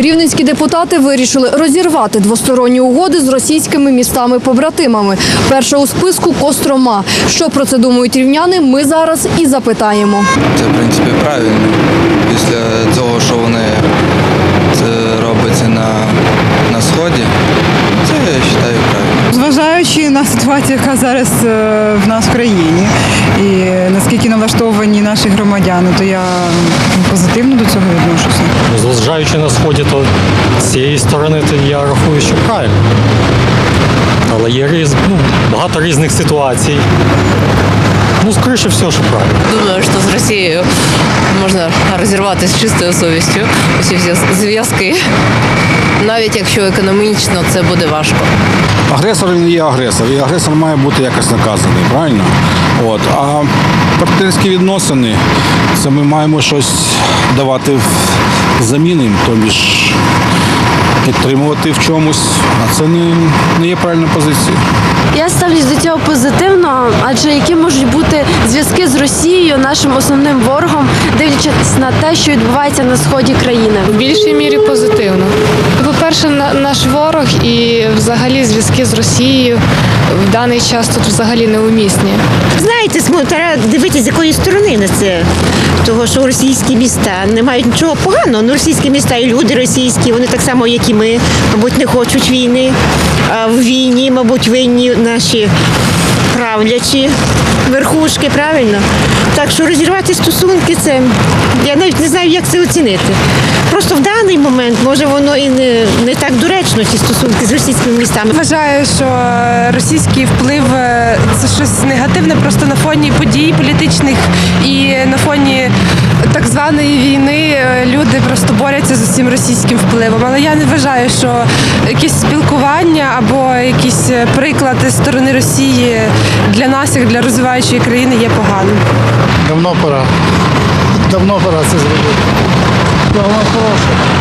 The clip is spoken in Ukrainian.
Рівненські депутати вирішили розірвати двосторонні угоди з російськими містами-побратимами. Перша у списку Кострома. Що про це думають рівняни? Ми зараз і запитаємо. Це, в принципі, правильно. Після Зважаючи на яка зараз е, в нас в країні, і наскільки налаштовані наші громадяни, то я позитивно до цього відношуся. Зважаючи на сході, то з цієї сторони то я рахую, що правильно. Але є різ, ну, багато різних ситуацій. Ну, скоріше всього, що правильно. Думаю, що з Росією можна розірвати з чистою совістю усі всі зв'язки. Навіть якщо економічно це буде важко. Агресор він є агресор, і агресор має бути якось наказаний, правильно? От. А партнерські відносини це ми маємо щось давати в замін їм, тобі ж підтримувати в чомусь, а це не, не є правильна позиція. Я ставлюсь до цього позитивно, адже які можуть бути зв'язки з Росією, нашим основним ворогом, дивлячись на те, що відбувається на сході країни. В більшій мірі позитивно. По-перше, на- наш ворог і взагалі зв'язки з Росією в даний час тут взагалі неумісні. Знаєте, треба дивитися, з якої сторони на це. Того, що російські міста не мають нічого поганого. Ну, російські міста і люди російські, вони так само, як і ми, мабуть, не хочуть війни. А в війні, мабуть, винні наші правлячі верхушки, правильно? Так що розірвати стосунки це я навіть не знаю, як це оцінити. Просто в даний момент може воно і не, не так доречно, ці стосунки з російськими містами. Вважаю, що російський вплив е, це щось негативне просто на фоні подій політичних і на фоні так званої війни е, люди просто борються з цим російським впливом. Але я не вважаю, що якесь спілкування або якісь е, приклади сторони Росії для нас, як для розвиваючої країни, є поганим. Давно пора. Давно пора це зробити. Давно хороше.